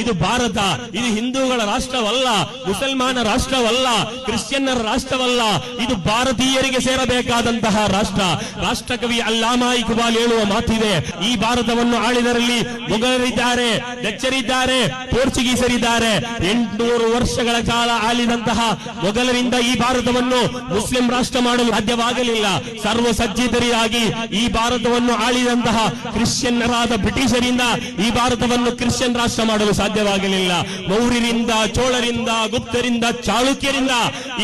ಇದು ಭಾರತ, ಇದು ಹಿಂದೂಗಳ ರಾಷ್ಟ್ರವಲ್ಲ, ಮುಸಲ್ಮಾನ ರಾಷ್ಟ್ರವಲ್ಲ, ಕ್ರಿಶ್ಚಿಯನ್ನರ ರಾಷ್ಟ್ರವಲ್ಲ, ಇದು ಭಾರತೀಯರಿಗೆ ಸೇರಬೇಕಾದಂತಹ ರಾಷ್ಟ್ರ. ರಾಷ್ಟ್ರಕವಿ ಅಲ್ಲಾಮಾ ಇಕ್ಬಾಲ್ ಹೇಳುವ ಮಾತಿದೆ, ಈ ಭಾರತವನ್ನು ಆಳಿದರಲ್ಲಿ ಮೊಘಲರಿದ್ದಾರೆ, ಡಚ್ಚರಿದ್ದಾರೆ, ಪೋರ್ಚುಗೀಸರಿದ್ದಾರೆ. ಎಂಟುನೂರು ವರ್ಷಗಳ ಕಾಲ ಆಳಿದಂತಹ ಮೊಘಲರಿಂದ ಈ ಭಾರತವನ್ನು ಮುಸ್ಲಿಂ ರಾಷ್ಟ್ರ ಮಾಡಲು ಸಾಧ್ಯವಾಗಲಿಲ್ಲ. ಸರ್ವ ಸಜ್ಜಿತರಿಯಾಗಿ ಈ ಭಾರತವನ್ನು ಆಳಿದಂತಹ ಕ್ರಿಶ್ಚಿಯನ್ನರಾದ ಬ್ರಿಟಿಷರಿಂದ ಈ ಭಾರತವನ್ನು ಕ್ರಿಶ್ಚಿಯನ್ ರಾಷ್ಟ್ರ ಮಾಡಲು ಸಾಧ್ಯವಾಗಲಿಲ್ಲ. ಮೌರ್ಯರಿಂದ ಚೋಳರಿಂದ, ಗುಪ್ತರಿಂದ, ಚಾಳುಕ್ಯರಿಂದ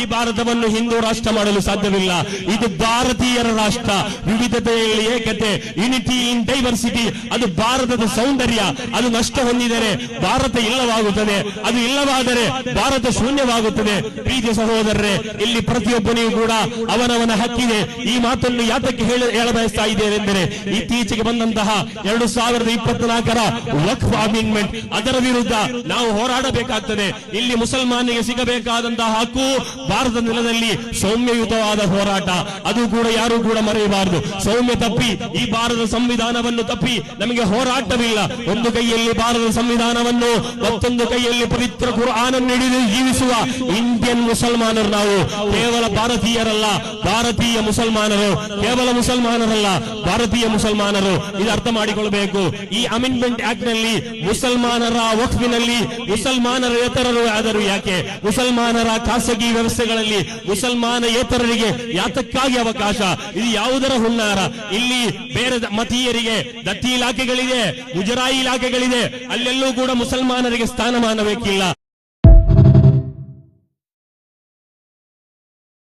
ಈ ಭಾರತವನ್ನು ಹಿಂದೂ ರಾಷ್ಟ್ರ ಮಾಡಲು ಸಾಧ್ಯವಿಲ್ಲ. ಇದು ಭಾರತೀಯರ ರಾಷ್ಟ್ರ. ವಿವಿಧತೆಯಲ್ಲಿ ಏಕತೆ ಯುನಿಟಿ ಇನ್ ಡೈವರ್ಸಿಟಿ ಅದು ಭಾರತದ ಸೌಂದರ್ಯ. ಅದು ನಷ್ಟ ಹೊಂದಿದರೆ ಭಾರತ ಇಲ್ಲವಾಗುತ್ತದೆ. ಅದು ಇಲ್ಲವಾದರೆ ಭಾರತ ಶೂನ್ಯವಾಗುತ್ತದೆ. ಪ್ರೀತಿ ಸಹೋದರರೇ, ಇಲ್ಲಿ ಪ್ರತಿಯೊಬ್ಬನಿಗೂ ಕೂಡ ಅವನವನ ಹಕ್ಕಿದೆ. ಈ ಮಾತನ್ನು ಯಾತಕ್ಕೆ ಹೇಳ ಬಯಸ್ತಾ ಇದ್ದೇವೆಂದರೆ ಇತ್ತೀಚೆಗೆ ಬಂದಂತಹ ಎರಡು ಸಾವಿರದ ಇಪ್ಪತ್ನಾಲ್ಕರ ವಕ್ಫ್ ಅಮೆಂಡ್ಮೆಂಟ್, ಅದರ ವಿರುದ್ಧ ನಾವು ಹೋರಾಡಬೇಕಾಗ್ತದೆ. ಇಲ್ಲಿ ಮುಸಲ್ಮಾನಿಗೆ ಸಿಗಬೇಕಾದಂತಹ ಹಕ್ಕು ಭಾರತ ನೆಲದಲ್ಲಿ ಸೌಮ್ಯಯುತವಾದ ಹೋರಾಟ. ಅದು ಕೂಡ ಯಾರು ಕೂಡ ಮರೆಯಬಾರದು. ಸೌಮ್ಯ ತಪ್ಪಿ, ಈ ಭಾರತದ ಸಂವಿಧಾನವನ್ನು ತಪ್ಪಿ ನಮಗೆ ಹೋರಾಟವಿಲ್ಲ. ಒಂದು ಕೈಯಲ್ಲಿ ಭಾರತದ ಸಂವಿಧಾನವನ್ನು, ಮತ್ತೊಂದು ಕೈಯಲ್ಲಿ ಪವಿತ್ರ ಕುರ್ಆನನ್ನು ಹಿಡಿದು ಜೀವಿಸುವ ಇಂಡಿಯನ್ ಮುಸಲ್ಮಾನರು ನಾವು. ಕೇವಲ ಭಾರತೀಯರಲ್ಲ, ಭಾರತೀಯ ಮುಸಲ್ಮಾನರು. ಕೇವಲ ಮುಸಲ್ಮಾನರಲ್ಲ, ಭಾರತೀಯ ಮುಸಲ್ಮಾನರು. ಇದು ಅರ್ಥ ಮಾಡಿಕೊಳ್ಳಬೇಕು ಈ ಅಮೆಂಡ್ಮೆಂಟ್ ಆಕ್ಟ್ನಲ್ಲಿ ಮುಸಲ್ಮಾನರ ವಕ್ಫಿನಲ್ಲಿ ಮುಸಲ್ಮಾನರೇತರರು ಆದರು ಯಾಕೆ? ಮುಸಲ್ಮಾನರ ಖಾಸಗಿ ವ್ಯವಸ್ಥೆಗಳಲ್ಲಿ ಮುಸಲ್ಮಾನೇತರರಿಗೆ ಯಾತಕ್ಕಾಗಿ ಅವಕಾಶ? ಇದು ಯಾವುದರ ಹುನ್ನಾರ? ಇಲ್ಲಿ ಬೇರೆ ಮತೀಯರಿಗೆ ದತ್ತಿ ಇಲಾಖೆಗಳಿದೆ, ಮುಜರಾಯಿ ಇಲಾಖೆಗಳಿದೆ. ಅಲ್ಲೆಲ್ಲೂ ಕೂಡ ಮುಸಲ್ಮಾನರಿಗೆ ಸ್ಥಾನಮಾನ ಬೇಕಿಲ್ಲ